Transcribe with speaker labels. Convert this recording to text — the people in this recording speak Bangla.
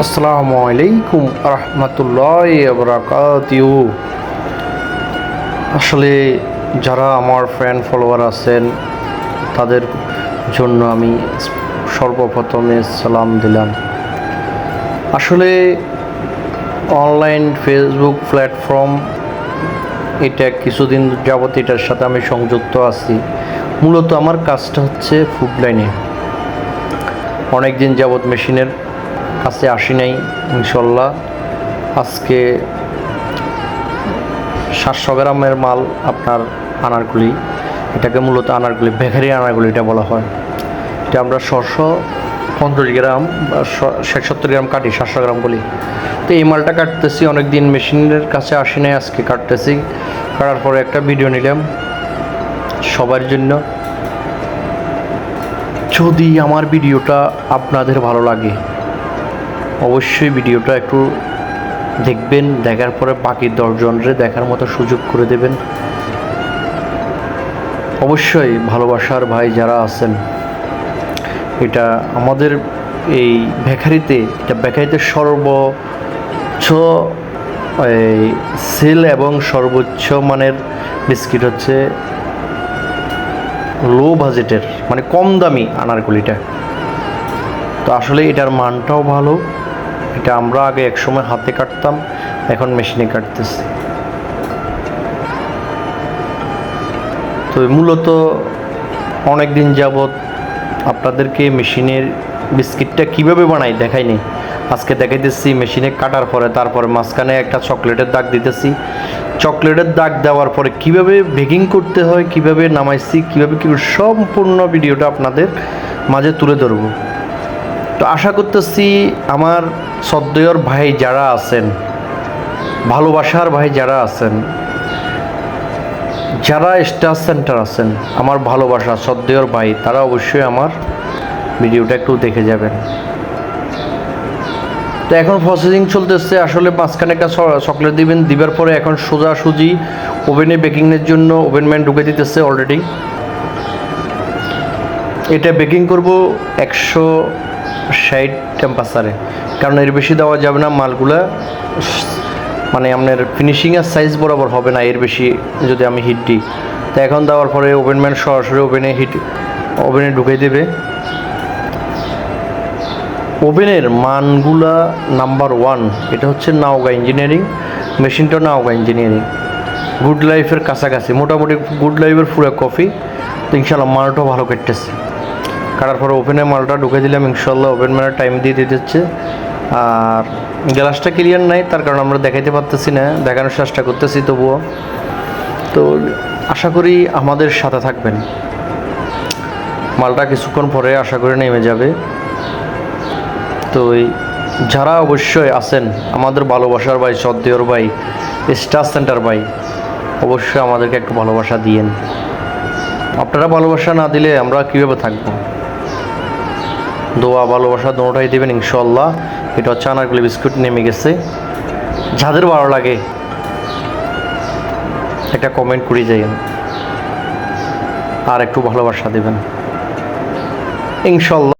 Speaker 1: আসসালামু আলাইকুম রহমতুল্লাহ বরাকাতিউ আসলে যারা আমার ফ্রেন্ড ফলোয়ার আছেন, তাদের জন্য আমি সর্বপ্রথমে সালাম দিলাম। আসলে অনলাইন ফেসবুক প্ল্যাটফর্ম এটা কিছুদিন যাবত এটার সাথে আমি সংযুক্ত আছি। মূলত আমার কাজটা হচ্ছে ফুড লাইনে অনেক দিন যাবত মেশিনের কাছে আসি নাই, ইনশাল্লাহ। আজকে সাতশো গ্রামের মাল আপনার আনারগুলি এটাকে মূলত আনারগুলি বেকারি আনারগুলিটা বলা হয়। এটা আমরা ছশো পঞ্চাশ গ্রাম ষাট সত্তর গ্রাম কাটি, সাতশো গ্রাম বলি। তো এই মালটা কাটতেছি অনেক দিন মেশিনের কাছে আসি নাই, আজকে কাটতেছি। কাটার পরে একটা ভিডিও নিলাম। সবার জন্য যদি আমার ভিডিওটা আপনাদের ভালো লাগে অবশ্যই ভিডিওটা একটু দেখবেন, দেখার পরে বাকি দশজনরে দেখার মতো সুযোগ করে দেবেন। অবশ্যই ভালোবাসার ভাই যারা আছেন, এটা আমাদের এই বেকারিতে, এটা বেকারিতে সর্বোচ্চ সেল এবং সর্বোচ্চ মানের বিস্কিট হচ্ছে লো বাজেটের মানে কম দামি আনারগুলিটা তো আসলে এটার মানটাও ভালো। এটা আমরা আগে একসময় হাতে কাটতাম, এখন মেশিনে কাটতেছি। তো মূলত অনেক দিন যাবৎ আপনাদেরকে মেশিনের বিস্কিটটা কীভাবে বানাই দেখাইনি। আজকে দেখাইতেছি মেশিনে কাটার পরে, তারপরে মাঝখানে একটা চকলেটের দাগ দিতেছি। চকলেটের দাগ দেওয়ার পরে কীভাবে বেকিং করতে হয়, কীভাবে নামাইছি, কীভাবে কী সম্পূর্ণ ভিডিওটা আপনাদের মাঝে তুলে ধরবো। তো আশা করতেছি আমার সদ্যয়র ভাই যারা আছেন, ভালোবাসার ভাই যারা আছেন, যারা স্টার সেন্টার আছেন, আমার ভালোবাসা সদ্যয়র ভাই, তারা অবশ্যই আমার ভিডিওটা একটু দেখে যাবেন। তো এখন প্রসেসিং চলতেছে, আসলে মাঝখানে একটা চকলেট দিবেন, দিবার পরে এখন সোজাসুজি ওভেনে বেকিংয়ের জন্য ওভেন ম্যান ঢুকে দিতেছে অলরেডি এটা বেকিং করব একশো ষাট টেম্পারেচারে কারণ এর বেশি দেওয়া যাবে না, মালগুলা মানে আপনার ফিনিশিংয়ের সাইজ বরাবর হবে না এর বেশি যদি আমি হিট দিই। তো এখন দেওয়ার পরে ওভেনম্যান সরাসরি ওভেনে হিট ওভেনে ঢুকে দেবে। ওভেনের মানগুলা নাম্বার ওয়ান এটা হচ্ছে নাওগা ইঞ্জিনিয়ারিং মেশিনটা নাওগা ইঞ্জিনিয়ারিং গুড লাইফের কাছাকাছি, মোটামুটি গুড লাইফের পুরো কফি তো ইনশাল্লাহ মানটাও ভালো কেটেছে কাটার পরে ওভেনে মালটা ঢুকে দিলাম ইনশাল্লাহ ওভেন ম্যানের টাইম দিয়ে দিয়ে দিচ্ছে। আর গ্লাসটা ক্লিয়ার নাই, তার কারণ আমরা দেখাইতে পারতেছি না, দেখানোর চেষ্টা করতেছি তবুও। তো আশা করি আমাদের সাথে থাকবেন। মালটা কিছুক্ষণ পরে আশা করি নেমে যাবে। তো যারা অবশ্যই আছেন, আমাদের ভালোবাসার ভাই সদ্দেহর ভাই স্টার সেন্টার ভাই, অবশ্যই আমাদেরকে একটু ভালোবাসা দিয়েন। আপনারা ভালোবাসা না দিলে আমরা কীভাবে থাকব? দোয়া, ভালোবাসা দুটাই দেবেন ইনশাল্লাহ এটা হচ্ছে আনারগুলি বিস্কুট, নেমে গেছে। যাদের ভালো লাগে, একটা কমেন্ট করে যাইয়েন। আর একটু ভালোবাসা দেবেন। ইনশাল্লাহ